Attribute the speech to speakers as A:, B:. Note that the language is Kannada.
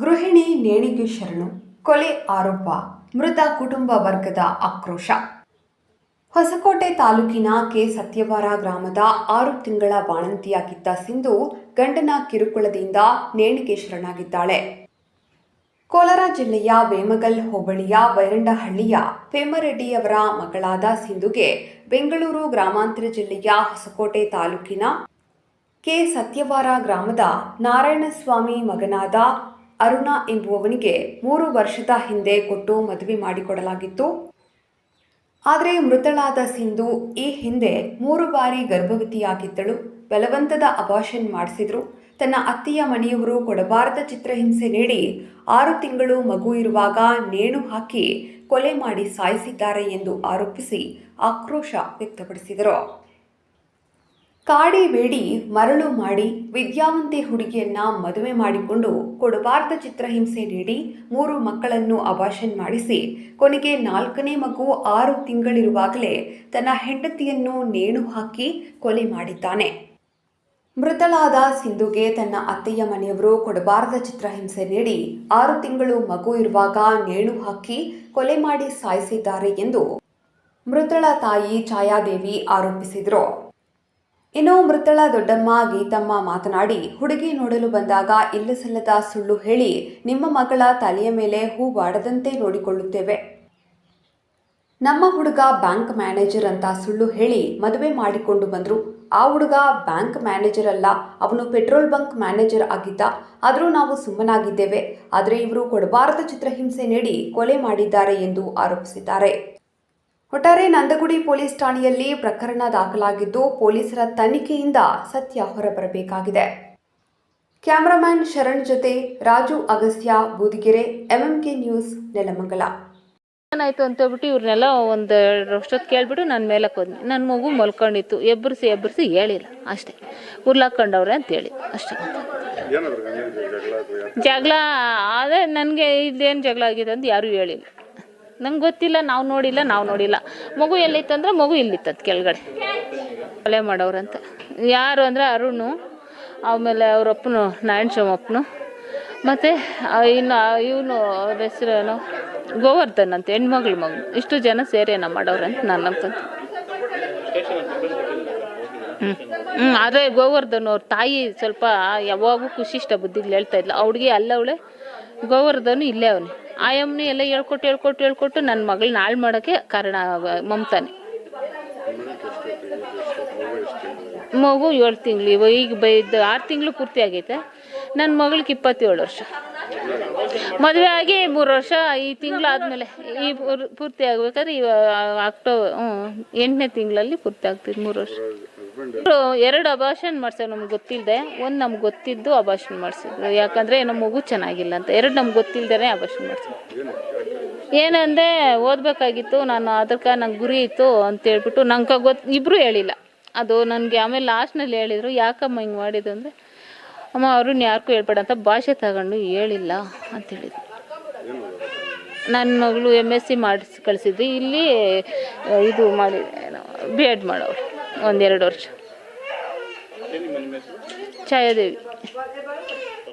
A: ಗೃಹಿಣಿ ನೇಣಿಗೆ ಶರಣು, ಕೊಲೆ ಆರೋಪ, ಮೃತ ಕುಟುಂಬ ವರ್ಗದ ಆಕ್ರೋಶ. ಹೊಸಕೋಟೆ ತಾಲೂಕಿನ ಕೆ. ಸತ್ಯವಾರ ಗ್ರಾಮದ ಆರು ತಿಂಗಳ ಬಾಣಂತಿಯಾಗಿದ್ದ ಸಿಂಧು ಗಂಡನ ಕಿರುಕುಳದಿಂದ ನೇಣಿಗೆ ಶರಣಾಗಿದ್ದಾಳೆ. ಕೋಲಾರ ಜಿಲ್ಲೆಯ ವೇಮಗಲ್ ಹೋಬಳಿಯ ವೈರಂಡಹಳ್ಳಿಯ ಪೇಮರೆಡ್ಡಿಯವರ ಮಗಳಾದ ಸಿಂಧುಗೆ ಬೆಂಗಳೂರು ಗ್ರಾಮಾಂತರ ಜಿಲ್ಲೆಯ ಹೊಸಕೋಟೆ ತಾಲೂಕಿನ ಕೆ. ಸತ್ಯವಾರ ಗ್ರಾಮದ ನಾರಾಯಣಸ್ವಾಮಿ ಮಗನಾದ ಅರುಣ ಎಂಬುವವನಿಗೆ ಮೂರು ವರ್ಷದ ಹಿಂದೆ ಕೊಟ್ಟು ಮದುವೆ ಮಾಡಿಕೊಡಲಾಗಿತ್ತು. ಆದರೆ ಮೃತಳಾದ ಸಿಂಧು ಈ ಹಿಂದೆ ಮೂರು ಬಾರಿ ಗರ್ಭವತಿಯಾಗಿದ್ದಳು. ಬಲವಂತದ ಅಬಾಷನ್ ಮಾಡಿಸಿದ್ರು. ತನ್ನ ಅತ್ತೆಯ ಮನೆಯವರು ಕೊಡಬಾರದ ಚಿತ್ರಹಿಂಸೆ ನೀಡಿ ಆರು ತಿಂಗಳು ಮಗು ಇರುವಾಗ ನೇಣು ಹಾಕಿ ಕೊಲೆ ಮಾಡಿ ಸಾಯಿಸಿದ್ದಾರೆ ಎಂದು ಆರೋಪಿಸಿ ಆಕ್ರೋಶ ವ್ಯಕ್ತಪಡಿಸಿದರು. ಕಾಡಿ ಬೇಡಿ, ಮರಳು ಮಾಡಿ, ವಿದ್ಯಾವಂತೆ ಹುಡುಗಿಯನ್ನ ಮದುವೆ ಮಾಡಿಕೊಂಡು ಕೊಡಬಾರ್ದ ಚಿತ್ರಹಿಂಸೆ ನೀಡಿ ಮೂರು ಮಕ್ಕಳನ್ನು ಅಭಾಷನ್ ಮಾಡಿಸಿ, ಕೊನೆಗೆ ನಾಲ್ಕನೇ ಮಗು ಆರು ತಿಂಗಳಿರುವಾಗಲೇ ತನ್ನ ಹೆಂಡತಿಯನ್ನು ನೇಣು ಹಾಕಿ ಕೊಲೆ ಮಾಡಿದ್ದಾನೆ. ಮೃತಳಾದ ಸಿಂಧುಗೆ ತನ್ನ ಅತ್ತೆಯ ಮನೆಯವರು ಕೊಡಬಾರದ ಚಿತ್ರಹಿಂಸೆ ನೀಡಿ ಆರು ತಿಂಗಳು ಮಗು ಇರುವಾಗ ನೇಣು ಹಾಕಿ ಕೊಲೆ ಮಾಡಿ ಸಾಯಿಸಿದ್ದಾರೆ ಎಂದು ಮೃತಳ ತಾಯಿ ಛಾಯಾದೇವಿ ಆರೋಪಿಸಿದರು. ಇನ್ನು ಮೃತಳ ದೊಡ್ಡಮ್ಮ ಗೀತಮ್ಮ ಮಾತನಾಡಿ ಹುಡುಗಿ ನೋಡಲು ಬಂದಾಗ ಇಲ್ಲಸಲ್ಲದ ಸುಳ್ಳು ಹೇಳಿ ನಿಮ್ಮ ಮಗಳ ತಲೆಯ ಮೇಲೆ ಹೂ ಬಾಡದಂತೆ ನೋಡಿಕೊಳ್ಳುತ್ತೇವೆ. ನಮ್ಮ ಹುಡುಗ ಬ್ಯಾಂಕ್ ಮ್ಯಾನೇಜರ್ ಅಂತ ಸುಳ್ಳು ಹೇಳಿ ಮದುವೆ ಮಾಡಿಕೊಂಡು ಬಂದರು. ಆ ಹುಡುಗ ಬ್ಯಾಂಕ್ ಮ್ಯಾನೇಜರ್ ಅಲ್ಲ, ಅವನು ಪೆಟ್ರೋಲ್ ಬಂಕ್ ಮ್ಯಾನೇಜರ್ ಆಗಿದ್ದ. ಆದರೂ ನಾವು ಸುಮ್ಮನಾಗಿದ್ದೇವೆ. ಆದರೆ ಇವರು ಕೊಡಬಾರದ ಚಿತ್ರಹಿಂಸೆ ನೀಡಿ ಕೊಲೆ ಮಾಡಿದ್ದಾರೆ ಎಂದು ಆರೋಪಿಸಿದ್ದಾರೆ. ಒಟ್ಟಾರೆ ನಂದಗುಡಿ ಪೊಲೀಸ್ ಠಾಣೆಯಲ್ಲಿ ಪ್ರಕರಣ ದಾಖಲಾಗಿದ್ದು ಪೊಲೀಸರ ತನಿಖೆಯಿಂದ ಸತ್ಯ ಹೊರಬರಬೇಕಾಗಿದೆ. ಕ್ಯಾಮರಾಮ್ಯಾನ್ ಶರಣ್ ಜೊತೆ ರಾಜು ಅಗಸ್ತ್ಯ ಬೂದಿಗೆರೆ ಎಂಎಂಕೆ ನ್ಯೂಸ್ ನೆಲಮಂಗಲ.
B: ಏನಾಯ್ತು ಅಂತ ಹೇಳ್ಬಿಟ್ಟು ಇವ್ರನ್ನೆಲ್ಲ ಒಂದು ಅಷ್ಟೊತ್ತು ಕೇಳಿಬಿಟ್ಟು ನಾನು ಮೇಲೆ ಹೋದ್ನಿ ನನ್ನ ಮಗು ಮಲ್ಕೊಂಡಿತ್ತು. ಎಬ್ಬರಿಸಿ ಎಬ್ಬರಿಸಿ ಹೇಳಿಲ್ಲ. ಅಷ್ಟೇ. ಉರ್ಲಾಕೊಂಡವ್ರೆ ಅಂತೇಳಿ ಅಷ್ಟೇ.
C: ಏನಾದ್ರು ಜಗಳ
B: ಆದರೆ ನನಗೆ ಇದೇನು ಜಗಳ ಆಗಿದೆ ಅಂತ ಯಾರೂ ಹೇಳಿಲ್ಲ. ನಂಗೆ ಗೊತ್ತಿಲ್ಲ, ನಾವು ನೋಡಿಲ್ಲ ನಾವು ನೋಡಿಲ್ಲ. ಮಗು ಎಲ್ಲಿತ್ತಂದ್ರೆ ಮಗು ಇಲ್ಲಿತ್ತದ ಕೆಳಗಡೆ. ಕೊಲೆ ಮಾಡೋರಂತ. ಯಾರು ಅಂದರೆ ಅರುಣು, ಆಮೇಲೆ ಅವರಪ್ಪನು ನಾರಾಯಣ ಶಿವಪ್ಪನು ಮತ್ತು ಇನ್ನು ಇವನು, ಅವ್ರ ಹೆಸರೇನು, ಗೋವರ್ಧನ್ ಅಂತ, ಹೆಣ್ಮಗಳ ಮಗು. ಇಷ್ಟು ಜನ ಸೇರೇನ ಮಾಡೋರಂತ ನಾನು ಅಂತ ಹ್ಞೂ ಹ್ಞೂ ಅದೇ ಗೋವರ್ಧನ್ ಅವ್ರ ತಾಯಿ ಸ್ವಲ್ಪ ಯಾವಾಗೂ ಖುಷಿ ಇಷ್ಟ ಬುದ್ಧಿಗಳು ಹೇಳ್ತಾ ಇದ್ಲು. ಅವ್ಳಿಗೆ ಅಲ್ಲವಳೆ, ಗೋವರ್ಧನು ಇಲ್ಲೇ ಅವನು. ಆಯಮ್ಮನು ಎಲ್ಲ ಹೇಳ್ಕೊಟ್ಟು ಹೇಳ್ಕೊಟ್ಟು ಹೇಳ್ಕೊಟ್ಟು ನನ್ನ ಮಗಳನ್ನ ಹಾಳು ಮಾಡೋಕ್ಕೆ ಕಾರಣ ಮಮತಾನೆ. ಮಗು ಏಳು ತಿಂಗಳು, ಇವ ಈಗ ಬೈದು ಆರು ತಿಂಗಳು ಪೂರ್ತಿ ಆಗೈತೆ. ನನ್ನ ಮಗಳಿಗೆ ಇಪ್ಪತ್ತೇಳು ವರ್ಷ. ಮದುವೆ ಆಗಿ ಮೂರು ವರ್ಷ, ಈ ತಿಂಗಳು ಆದಮೇಲೆ ಈ ಪೂರ್- ಪೂರ್ತಿ ಆಗ್ಬೇಕಾದ್ರೆ ಇವ ಅಕ್ಟೋಬರ್ ಹ್ಞೂ ಎಂಟನೇ ತಿಂಗಳಲ್ಲಿ ಪೂರ್ತಿ ಆಗ್ತಿದೆ ಮೂರು ವರ್ಷ. ಎರಡು ಅಭಾಷನ್ ಮಾಡ್ಸೋ ನಮ್ಗೆ ಗೊತ್ತಿಲ್ಲದೆ ಒಂದು ನಮ್ಗೆ ಗೊತ್ತಿದ್ದು ಅಭಾಷಣ ಮಾಡಿಸಿದ್ರು. ಯಾಕಂದರೆ ಏನೋ ಮಗು ಚೆನ್ನಾಗಿಲ್ಲ ಅಂತ. ಎರಡು ನಮ್ಗೆ ಗೊತ್ತಿಲ್ಲದೇ ಅಭಾಷನ್ ಮಾಡಿಸಿದ್ರು. ಏನಂದರೆ ಓದಬೇಕಾಗಿತ್ತು, ನಾನು ಅದಕ್ಕೆ ನಂಗೆ ಗುರಿ ಇತ್ತು ಅಂತೇಳ್ಬಿಟ್ಟು ನಂಗೆ ಗೊತ್ತು ಇಬ್ಬರು ಹೇಳಿಲ್ಲ. ಅದು ನನಗೆ ಆಮೇಲೆ ಲಾಸ್ಟ್ನಲ್ಲಿ ಹೇಳಿದರು, ಯಾಕಮ್ಮ ಹಿಂಗೆ ಮಾಡಿದ್ದು ಅಂದರೆ, ಅಮ್ಮ ಅವ್ರನ್ನ ಯಾರಿಗೂ ಹೇಳ್ಬೇಡ ಅಂತ ಭಾಷೆ ತಗೊಂಡು ಹೇಳಿಲ್ಲ ಅಂತ ಹೇಳಿದ್ರು. ನನ್ನ ಮಗಳು ಎಂ ಎಸ್ ಸಿ ಮಾಡಿಸಿ ಕಳಿಸಿದ್ವಿ ಇಲ್ಲಿ, ಇದು ಮಾಡಿ ಬಿ ಎಡ್ ಮಾಡೋರು. ಒಂದೆರಡು ವರ್ಷ. ಛಾಯಾದೇವಿ.